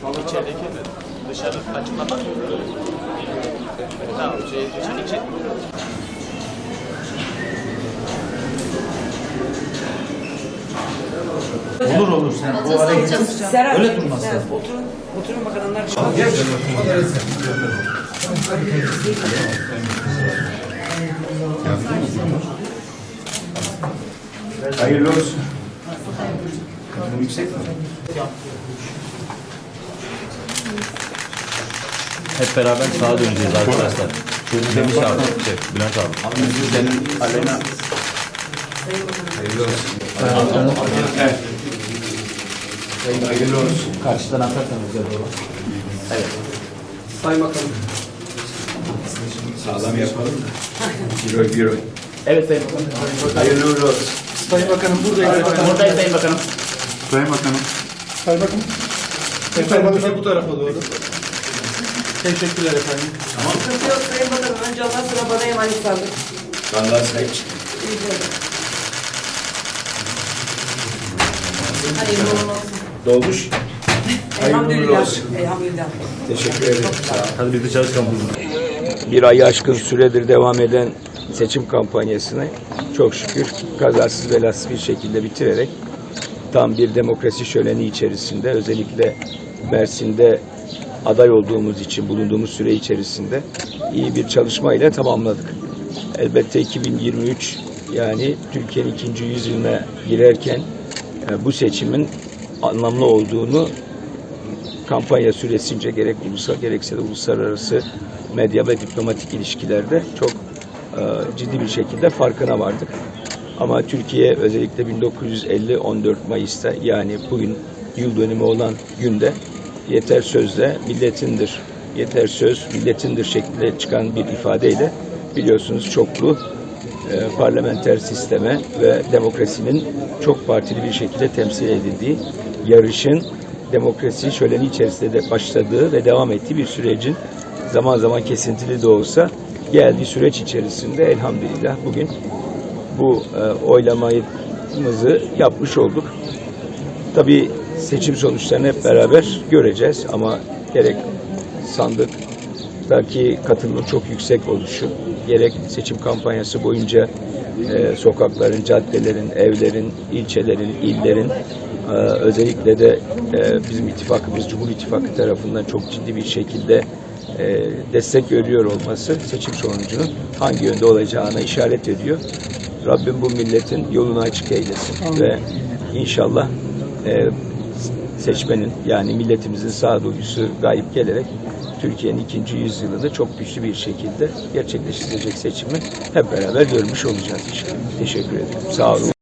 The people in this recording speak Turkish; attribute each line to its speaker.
Speaker 1: İçerideki mi? Dışarı açıklama mı? Tamam, şey, dışarı için.
Speaker 2: Olur olur sen o araya git.
Speaker 3: Serhat,
Speaker 2: Öyle durmaz lazım.
Speaker 3: Oturun, oturun bakanlar.
Speaker 2: Hayırlı olsun. Yüksek mi?
Speaker 4: Hep beraber sağa döneceğiz arkadaşlar. Demiş abi, şey, Bülent abi.
Speaker 2: Senin Alena. Hayırlı olsun. Evet. Hayırlı olsun.
Speaker 4: Karşıdan atarsanız güzel olur.
Speaker 2: Sağlam yapalım da. Euro, euro.
Speaker 4: Evet Sayın Bakanım.
Speaker 2: Hayırlı uğurlu olsun.
Speaker 5: Sayın Bakanım buradayız.
Speaker 4: Buradayız Sayın Bakanım.
Speaker 2: Sayın Bakanım.
Speaker 5: Sayın Bakanım. Efendim bize bu tarafa doğru. Teşekkürler efendim.
Speaker 3: Sıkıntı yok Sayın Bakanım. Önce ondan sonra bana emanet sandık.
Speaker 2: Vallahi sahip çık.
Speaker 3: Hayırlı uğurlu olsun.
Speaker 2: Dolmuş.
Speaker 3: Elhamdülillah.
Speaker 2: olsun.
Speaker 3: Elhamdülillah.
Speaker 2: Teşekkür ederim.
Speaker 4: Hadi biz de çalışalım.
Speaker 6: bir ayı aşkın süredir devam eden seçim kampanyasını çok şükür kazasız belasız bir şekilde bitirerek tam bir demokrasi şöleni içerisinde özellikle Mersin'de aday olduğumuz için bulunduğumuz süre içerisinde iyi bir çalışmayla tamamladık. Elbette 2023 yani Türkiye'nin ikinci yüzyılına girerken e, bu seçimin anlamlı olduğunu kampanya süresince gerek ulusal gerekse de uluslararası medya ve diplomatik ilişkilerde çok e, ciddi bir şekilde farkına vardık. Ama Türkiye özellikle 1950 14 Mayıs'ta yani bugün yıl dönümü olan günde yeter sözle milletindir, yeter söz milletindir şeklinde çıkan bir ifadeyle biliyorsunuz çoklu e, parlamenter sisteme ve demokrasinin çok partili bir şekilde temsil edildiği yarışın demokrasi şöleni içerisinde de başladığı ve devam ettiği bir sürecin zaman zaman kesintili de olsa geldiği süreç içerisinde elhamdülillah bugün bu e, oylamayımızı yapmış olduk. Tabii seçim sonuçlarını hep beraber göreceğiz ama gerek sandıktaki katılımın çok yüksek oluşu, gerek seçim kampanyası boyunca e, sokakların, caddelerin, evlerin, ilçelerin, illerin e, özellikle de e, bizim ittifakımız Cumhur İttifakı tarafından çok ciddi bir şekilde e, destek görüyor olması seçim sonucunun hangi yönde olacağına işaret ediyor. Rabbim bu milletin yolunu açık eylesin ve inşallah e, seçmenin yani milletimizin sağduyusu gayip gelerek Türkiye'nin ikinci yüzyılını çok güçlü bir şekilde gerçekleştirecek seçimi hep beraber görmüş olacağız inşallah. Teşekkür ederim. Sağ olun.